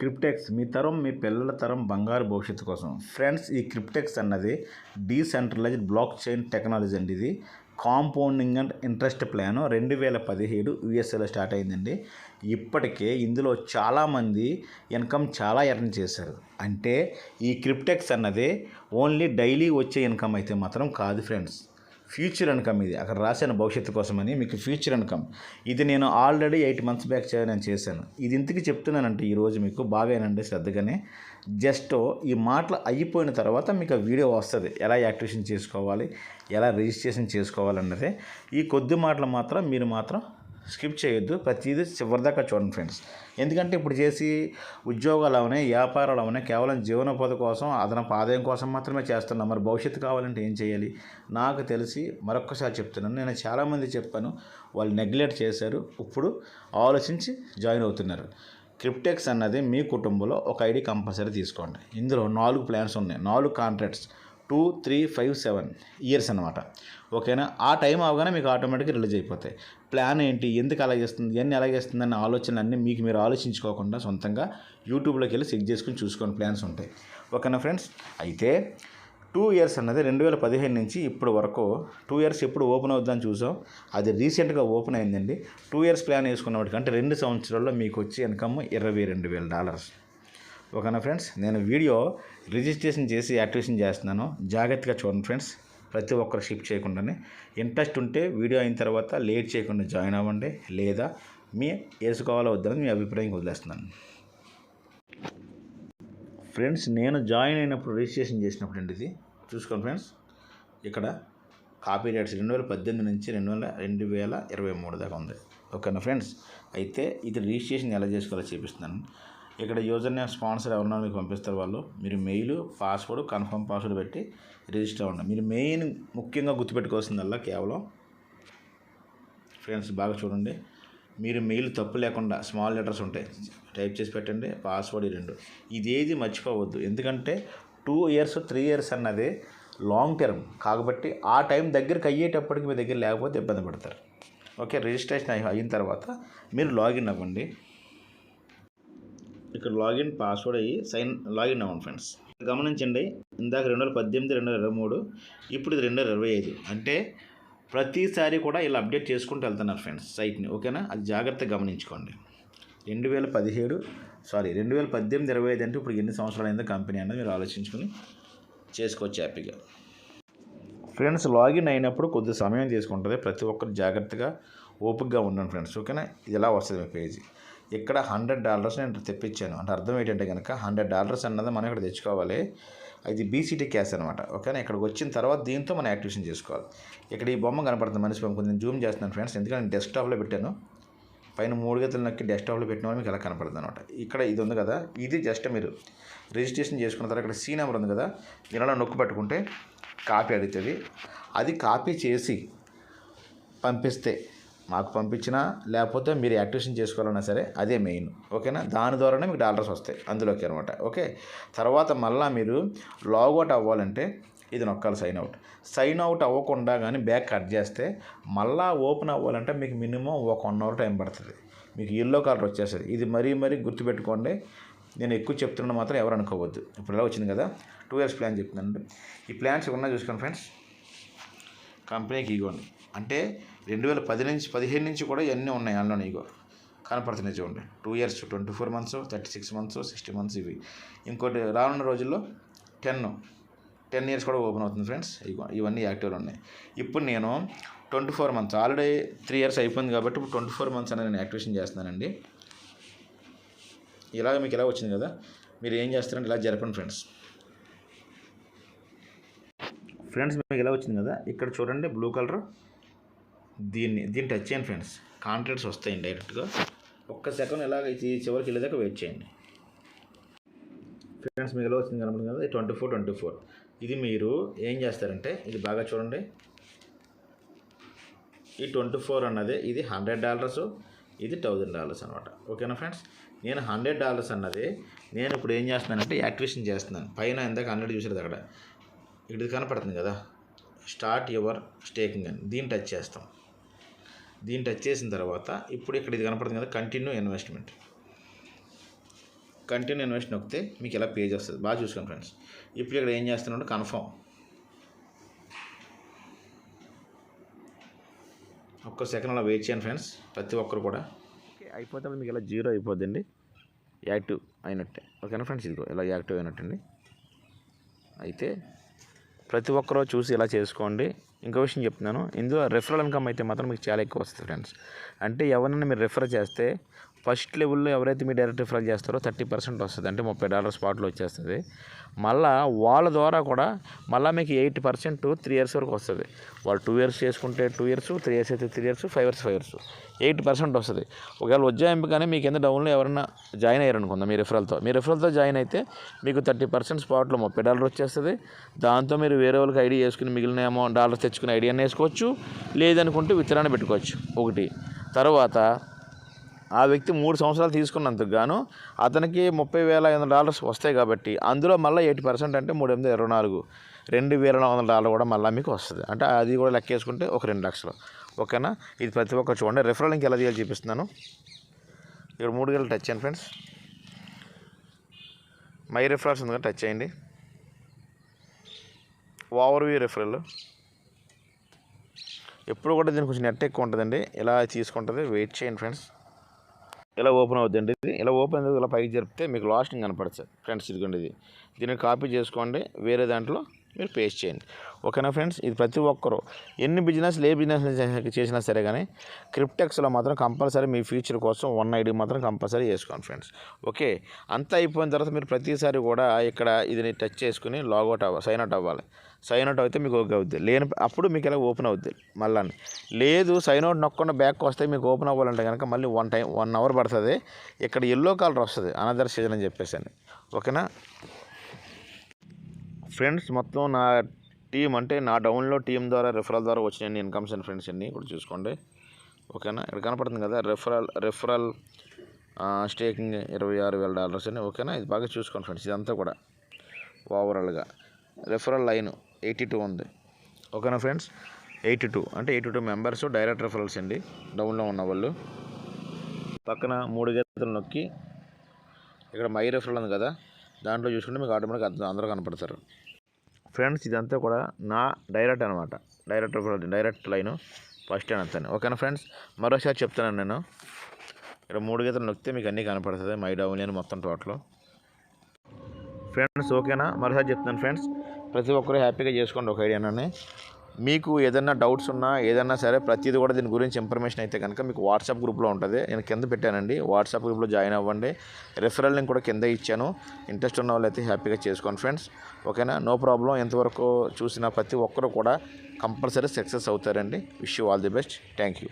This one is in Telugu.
క్రిప్టెక్స్ మీ తరం మీ పిల్లల తరం బంగారు భవిష్యత్తు కోసం. ఫ్రెండ్స్ ఈ క్రిప్టెక్స్ అన్నది డీసెంట్రలైజ్డ్ బ్లాక్ చైన్ టెక్నాలజీ అండి ఇది. కాంపౌండింగ్ అండ్ ఇంట్రెస్ట్ ప్లాన్ రెండు వేల పదిహేడు యుఎస్ఏలో స్టార్ట్ అయిందండి. ఇప్పటికే ఇందులో చాలామంది ఇన్కమ్ చాలా ఎర్న్ చేశారు. అంటే ఈ క్రిప్టెక్స్ అన్నది ఓన్లీ డైలీ వచ్చే ఇన్కమ్ అయితే మాత్రం కాదు ఫ్రెండ్స్. ఫ్యూచర్ ఇన్కమ్ ఇది. అక్కడ రాసిన భవిష్యత్తు కోసమని మీకు ఫ్యూచర్ ఇన్కమ్. ఇది నేను ఆల్రెడీ ఎయిట్ మంత్స్ బ్యాక్ నేను చేశాను. ఇది ఇంతకీ చెప్తున్నానంటే ఈరోజు మీకు బాగానండి శ్రద్ధగానే. జస్ట్ ఈ మాటలు అయిపోయిన తర్వాత మీకు ఆ వీడియో వస్తుంది. ఎలా యాక్టివేషన్ చేసుకోవాలి? ఎలా రిజిస్ట్రేషన్ చేసుకోవాలన్నదే. ఈ కొద్ది మాటలు మాత్రం మీరు మాత్రం స్కిప్ చేయొద్దు. ప్రతిదీ చివరిదాకా చూడండి ఫ్రెండ్స్. ఎందుకంటే ఇప్పుడు చేసి ఉద్యోగాలు అవనే వ్యాపారాలు అవనే కేవలం జీవనోపాధి కోసం అదనపు ఆదాయం కోసం మాత్రమే చేస్తున్నాం. మరి భవిష్యత్తు కావాలంటే ఏం చేయాలి? నాకు తెలిసి మరొక్కసారి చెప్తున్నాను. నేను చాలామంది చెప్పాను. వాళ్ళు నెగ్లెక్ట్ చేశారు. ఇప్పుడు ఆలోచించి జాయిన్ అవుతున్నారు. క్రిప్టెక్స్ అన్నది మీ కుటుంబంలో ఒక ఐడి కంపల్సరీ తీసుకోండి. ఇందులో నాలుగు ప్లాన్స్ ఉన్నాయి. నాలుగు contracts. Two three five seven years అనమాట ఓకేనా? ఆ టైం అవగానే మీకు ఆటోమేటిక్గా రిలీజ్ అయిపోతాయి. ప్లాన్ ఏంటి? ఎందుకు అలా చేస్తుంది? ఇవన్నీ ఎలా చేస్తుంది? అన్న ఆలోచనలు అన్నీ మీకు మీరు ఆలోచించుకోకుండా సొంతంగా యూట్యూబ్లోకి వెళ్ళి చెక్ చేసుకుని చూసుకొని ప్లాన్స్ ఉంటాయి. ఓకేనా ఫ్రెండ్స్? అయితే టూ ఇయర్స్ అన్నది రెండు వేల పదిహేను నుంచి ఇప్పటి వరకు టూ ఇయర్స్ ఎప్పుడు ఓపెన్ అవుద్దని చూసాం. అది రీసెంట్గా ఓపెన్ అయిందండి. టూ ఇయర్స్ ప్లాన్ వేసుకున్నప్పటికంటే రెండు సంవత్సరాల్లో మీకు వచ్చే ఇన్కమ్ ఇరవై రెండు వేల డాలర్స్. ఓకేనా ఫ్రెండ్స్? నేను వీడియో రిజిస్ట్రేషన్ చేసి యాక్టివేషన్ చేస్తున్నాను. జాగ్రత్తగా చూడండి ఫ్రెండ్స్. ప్రతి ఒక్కరు షిప్ చేయకుండానే. ఇంట్రెస్ట్ ఉంటే వీడియో అయిన తర్వాత లేట్ చేయకుండా జాయిన్ అవ్వండి. లేదా మీ వేసుకోవాలో వద్దని మీ అభిప్రాయం వదిలేస్తున్నాను. ఫ్రెండ్స్ నేను జాయిన్ అయినప్పుడు రిజిస్ట్రేషన్ చేసినప్పుడు అండి ఇది చూసుకోండి ఫ్రెండ్స్. ఇక్కడ కాపీ రేట్స్ రెండు వేల పద్దెనిమిది నుంచి రెండు వేల రెండు వేల ఇరవై మూడు దాకా ఉంది. ఓకేనా ఫ్రెండ్స్? అయితే ఇది రిజిస్ట్రేషన్ ఎలా చేసుకోవాలో చూపిస్తున్నాను. ఇక్కడ యూజర్ నేమ్ స్పాన్సర్ ఎవరన్నా మీకు పంపిస్తారు వాళ్ళు మీరు మెయిల్ పాస్వర్డ్ కన్ఫర్మ్ పాస్వర్డ్ పెట్టి రిజిస్టర్ అవ్వండి. మీరు మెయిన్ ముఖ్యంగా గుర్తుపెట్టుకోవాల్సిందల్లా కేవలం ఫ్రెండ్స్ బాగా చూడండి. మీరు మెయిల్ తప్పు లేకుండా స్మాల్ లెటర్స్ ఉంటాయి టైప్ చేసి పెట్టండి పాస్వర్డ్ ఈ రెండు. ఇదేది మర్చిపోవద్దు. ఎందుకంటే టూ ఇయర్స్ త్రీ ఇయర్స్ అన్నది లాంగ్ టర్మ్ కాబట్టి ఆ టైం దగ్గరికి అయ్యేటప్పటికి మీ దగ్గర లేకపోతే ఇబ్బంది పడతారు. ఓకే రిజిస్ట్రేషన్ అయిన తర్వాత మీరు లాగిన్ అవ్వండి. ఇక్కడ లాగిన్ పాస్వర్డ్ అయ్యి సైన్ లాగిన్ అవ్వండి ఫ్రెండ్స్. గమనించండి ఇందాక రెండు వేల పద్దెనిమిది రెండు వేల ఇరవై మూడు ఇప్పుడు ఇది రెండు వేల ఇరవై ఐదు. అంటే ప్రతిసారి కూడా ఇలా అప్డేట్ చేసుకుంటూ వెళ్తున్నారు ఫ్రెండ్స్ సైట్ని ఓకేనా? అది జాగ్రత్తగా గమనించుకోండి. రెండు వేల పదిహేడు సారీ రెండు వేల పద్దెనిమిది ఇరవై ఐదు అంటే ఇప్పుడు ఎన్ని సంవత్సరాలు అయిందో కంపెనీ అన్నది మీరు ఆలోచించుకొని చేసుకోవచ్చు హ్యాపీగా ఫ్రెండ్స్ లాగిన్ అయినప్పుడు కొద్ది సమయం తీసుకుంటుంది ప్రతి ఒక్కరు జాగ్రత్తగా ఓపికగా ఉండండి ఫ్రెండ్స్ ఓకేనా? ఇది ఎలా వస్తుంది మీ పేజీ? ఇక్కడ హండ్రెడ్ డాలర్స్ నేను తెప్పించాను. అంటే అర్థం ఏంటంటే కనుక హండ్రెడ్ డాలర్స్ అన్నది మనం ఇక్కడ తెచ్చుకోవాలి. ఇది బీసీటీ క్యాష్ అనమాట ఓకేనా? ఇక్కడికి వచ్చిన తర్వాత దీంతో మనం యాక్టివేషన్ చేసుకోవాలి. ఇక్కడ ఈ బొమ్మ కనపడుతుంది మనిషి బొమ్మ. కొంచెం జూమ్ చేస్తున్నాను ఫ్రెండ్స్. ఎందుకంటే నేను డెస్క్టాప్లో పెట్టాను. పైన మూడు గతులు నక్కి డెస్క్టాప్లో పెట్టిన వాళ్ళు మీకు ఎలా కనపడుతుంది అనమాట ఇక్కడ ఇది ఉంది కదా. ఇది జస్ట్ మీరు రిజిస్ట్రేషన్ చేసుకున్న తర్వాత ఇక్కడ సీ నెంబర్ ఉంది కదా. ఇలా నొక్కు పట్టుకుంటే కాపీ అడుగుతుంది. అది కాపీ చేసి పంపిస్తే మాకు పంపించినా లేకపోతే మీరు యాక్టివేషన్ చేసుకోవాలన్నా సరే అదే మెయిన్. ఓకేనా? దాని ద్వారానే మీకు డాలర్స్ వస్తాయి అందులోకి అనమాట ఓకే? తర్వాత మళ్ళీ మీరు లాగౌట్ అవ్వాలంటే ఇది నొక్కాలి సైన్ అవుట్. సైన్ అవుట్ అవ్వకుండా కానీ బ్యాక్ కట్ చేస్తే మళ్ళా ఓపెన్ అవ్వాలంటే మీకు మినిమం ఒక వన్ అవర్ టైం పడుతుంది. మీకు ఎల్లో కలర్ వచ్చేస్తుంది. ఇది మరీ మరీ గుర్తుపెట్టుకోండి. నేను ఎక్కువ చెప్తున్నాను మాత్రం ఎవరు అనుకోవద్దు. ఇప్పుడు ఎలా వచ్చింది కదా? టూ ఇయర్స్ ప్లాన్ చెప్తున్నాను ఈ ప్లాన్స్ ఉన్నా చూసుకోండి ఫ్రెండ్స్. కంపెనీకి ఇవ్వండి అంటే రెండు వేల పది నుంచి పదిహేను నుంచి కూడా ఇవన్నీ ఉన్నాయి అందులో నీకు. కనపడుతున్నాయి చూడండి. Two years twenty four months thirty six months sixty months ఇవి. ఇంకోటి రానున్న రోజుల్లో టెన్ టెన్ ఇయర్స్ కూడా ఓపెన్ అవుతుంది ఫ్రెండ్స్. ఇవన్నీ యాక్టివ్లో ఉన్నాయి. ఇప్పుడు నేను twenty four months already three years అయిపోయింది కాబట్టి ఇప్పుడు ట్వంటీ ఫోర్ మంత్స్ అనేది నేను యాక్టివేషన్ చేస్తున్నానండి. ఇలాగ మీకు ఎలా వచ్చింది కదా మీరు ఏం చేస్తారంటే ఇలా జరపండి ఫ్రెండ్స్. ఫ్రెండ్స్ మీకు ఇలా వచ్చింది కదా ఇక్కడ చూడండి బ్లూ కలర్. దీన్ని దీన్ని టచ్ చేయండి ఫ్రెండ్స్ కాంట్రాక్ట్స్ వస్తాయండి డైరెక్ట్గా ఒక్క సెకండ్ ఇలాగ ఇది చివరికి వెళ్ళేదాకా వెయిట్ చేయండి. ఫ్రెండ్స్ మీకు ఎలా వచ్చింది కనపడింది కదా? ట్వంటీ ఫోర్ ట్వంటీ ఫోర్ ఇది మీరు ఏం చేస్తారంటే ఇది బాగా చూడండి. ఈ ట్వంటీ ఫోర్ అన్నది ఇది హండ్రెడ్ డాలర్స్ ఇది థౌజండ్ డాలర్స్ అనమాట ఓకేనా ఫ్రెండ్స్ నేను హండ్రెడ్ డాలర్స్ అన్నది నేను ఇప్పుడు ఏం చేస్తున్నానంటే యాక్టివేషన్ చేస్తున్నాను. పైన ఇందాక హండ్రెడ్ చూసారు అక్కడ ఇది కనపడుతుంది కదా. స్టార్ట్ యువర్ స్టేకింగ్ అని. దీన్ని టచ్ చేస్తాం. దీన్ని టచ్ చేసిన తర్వాత ఇప్పుడు ఇక్కడ ఇది కనపడుతుంది కదా కంటిన్యూ ఇన్వెస్ట్మెంట్ కంటిన్యూ ఇన్వెస్ట్ నొక్కితే మీకు ఇలా పేజ్ వస్తుంది. బాగా చూసుకోండి ఫ్రెండ్స్ ఇప్పుడు ఇక్కడ ఏం చేస్తున్నాడు? కన్ఫర్మ్ ఒక్క సెకండ్ అలా వెయిట్ చేయండి ఫ్రెండ్స్ ప్రతి ఒక్కరు కూడా. అయిపోతే మీకు ఇలా జీరో అయిపోద్దండి. యాక్టివ్ అయినట్టే. ఓకేనా ఫ్రెండ్స్ ఇదిగో ఇలా యాక్టివ్ అయినట్టండి. అయితే ప్రతి ఒక్కరూ చూసి ఇలా చేసుకోండి. ఇంకో విషయం చెప్తున్నాను. ఇందులో రెఫరల్ ఇన్కమ్ అయితే మాత్రం మీకు చాలా ఎక్కువ వస్తుంది ఫ్రెండ్స్ అంటే ఎవరైనా మీరు రెఫర్ చేస్తే ఫస్ట్ లెవెల్లో ఎవరైతే మీ డైరెక్ట్ రిఫరల్ చేస్తారో థర్టీ పర్సెంట్ వస్తుంది. అంటే ముప్పై డాలర్ స్పాట్లో వచ్చేస్తుంది. మళ్ళా వాళ్ళ ద్వారా కూడా మళ్ళీ మీకు ఎయిట్ పర్సెంట్ త్రీ ఇయర్స్ వరకు వస్తుంది. వాళ్ళు టూ ఇయర్స్ చేసుకుంటే టూ ఇయర్స్ త్రీ ఇయర్స్ అయితే three years five years five years. Eight percent వస్తుంది. ఒకవేళ ఉజ్జాయింపుగానే మీకు కింద డౌన్లో ఎవరైనా జాయిన్ అయ్యారనుకుందాం మీ రిఫరల్తో. మీ రిఫరల్తో జాయిన్ అయితే మీకు థర్టీ పర్సెంట్ స్పాట్లో ముప్పై డాలర్ వచ్చేస్తుంది. దాంతో మీరు వేరే వాళ్ళకి ఐడి చేసుకుని మిగిలిన అమౌంట్ డాలర్స్ తెచ్చుకుని ఐడి వేసుకోవచ్చు. లేదనుకుంటే విత్తనాన్ని పెట్టుకోవచ్చు. ఒకటి. తర్వాత ఆ వ్యక్తి మూడు సంవత్సరాలు తీసుకున్నందుకు గాను అతనికి ముప్పై వేల ఐదు వందల డాలర్స్ వస్తాయి కాబట్టి అందులో మళ్ళీ ఎయిటీ పర్సెంట్ అంటే మూడు ఎనిమిది ఇరవై నాలుగు రెండు వేల నాలుగు వందల డాలర్ కూడా మళ్ళీ మీకు వస్తుంది. అంటే అది కూడా లెక్కేసుకుంటే ఒక రెండు లక్షలు. ఓకేనా? ఇది ప్రతి ఒక్కరు చూడండి. రెఫరల్ లింక్ ఎలా తీయాలి చూపిస్తున్నాను. ఇక్కడ మూడు గంటలు టచ్ చేయండి ఫ్రెండ్స్. మై రెఫరల్స్ ఉంది కదా టచ్ చేయండి. Over view referral. ఎప్పుడు కూడా దీనికి కొంచెం నెట్ ఎక్కువ ఉంటుందండి. ఇలా తీసుకుంటుంది. వెయిట్ చేయండి ఫ్రెండ్స్. ఇలా ఓపెన్ అవుతుందండి ఇది? ఇలా ఓపెన్ అయ్యి ఇలా పైకి జరిపితే మీకు లాస్టింగ్ కనపడుతుంది ఫ్రెండ్స్ ఇదిగోండి ఇది. దీన్ని కాపీ చేసుకోండి. వేరే దాంట్లో మీరు పేస్ట్ చేయండి. ఓకేనా ఫ్రెండ్స్? ఇది ప్రతి ఒక్కరు ఎన్ని బిజినెస్ ఏ బిజినెస్ చేసినా సరే కానీ క్రిప్టెక్స్లో మాత్రం కంపల్సరీ మీ ఫ్యూచర్ కోసం వన్ ఐడి మాత్రం కంపల్సరీ చేసుకోండి ఫ్రెండ్స్. ఓకే? అంతా అయిపోయిన తర్వాత మీరు ప్రతిసారి కూడా ఇక్కడ ఇది టచ్ చేసుకుని లాగౌట్ అవ్వాలి సైన్ అవుట్ అవ్వాలి. సైన్ అవుట్ అయితే మీకు ఓకే అవుద్ది. లేని అప్పుడు మీకు ఇలా ఓపెన్ అవుద్ది మళ్ళీ లేదు సైన్ అవుట్ నొక్కకుండా బ్యాక్ వస్తే మీకు ఓపెన్ అవ్వాలంటే కనుక మళ్ళీ వన్ టైం వన్ అవర్ పడుతుంది. ఇక్కడ ఎల్లో కలర్ వస్తుంది అనదర్ సీజన్ అని చెప్పేసి ఓకేనా? ఫ్రెండ్స్ మొత్తం నా టీం అంటే నా డౌన్లో టీం ద్వారా రెఫరల్ ద్వారా వచ్చిన ఇన్కమ్స్ అండ్ ఫ్రెండ్స్ అన్నీ కూడా చూసుకోండి. ఓకేనా? ఇక్కడ కనపడుతుంది కదా రెఫరల్ రెఫరల్ స్టేకింగ్ ఇరవై ఆరు వేల డాలర్స్ అని. ఓకేనా? ఇది బాగా చూసుకోండి ఫ్రెండ్స్ ఇదంతా కూడా ఓవరాల్గా. రెఫరల్ లైన్ ఎయిటీ టూ ఉంది. ఓకేనా ఫ్రెండ్స్? ఎయిటీ టూ అంటే eighty two members direct referrals అండి డౌన్లో ఉన్న వాళ్ళు. పక్కన మూడు గీతలు నొక్కి ఇక్కడ మై రెఫరల్ ఉంది కదా దాంట్లో చూసుకుంటే మీకు ఆటోమేటిక్ అందరూ కనపడతారు. ఫ్రెండ్స్ ఇదంతా కూడా నా డైరెక్ట్ అనమాట. డైరెక్ట్ డైరెక్ట్ లైను ఫస్ట్ అని అంతాను. ఓకేనా ఫ్రెండ్స్? మరోసారి చెప్తాను నేను. ఇక్కడ మూడు గీతలు నొక్కితే మీకు అన్నీ కనపడుతుంది మై డౌన్ నేను మొత్తం టోటల్. ఫ్రెండ్స్ ఓకేనా? మరోసారి చెప్తాను ఫ్రెండ్స్. ప్రతి ఒక్కరు హ్యాపీగా చేసుకోండి ఒక ఐడియానని. మీకు ఏదైనా డౌట్స్ ఉన్నా ఏదైనా సరే ప్రతిదీ కూడా దీని గురించి ఇన్ఫర్మేషన్ అయితే కనుక మీకు వాట్సాప్ గ్రూప్లో ఉంటుంది. నేను కింద పెట్టానండి. వాట్సాప్ గ్రూప్లో జాయిన్ అవ్వండి. రెఫరల్ లింక్ కూడా కింద ఇచ్చాను. ఇంట్రెస్ట్ ఉన్న వాళ్ళు అయితే హ్యాపీగా చేసుకోండి ఫ్రెండ్స్ ఓకేనా నో? ప్రాబ్లం ఎంతవరకు చూసిన ప్రతి ఒక్కరు కూడా కంపల్సరీ సక్సెస్ అవుతారండి. Wish you all the best thank you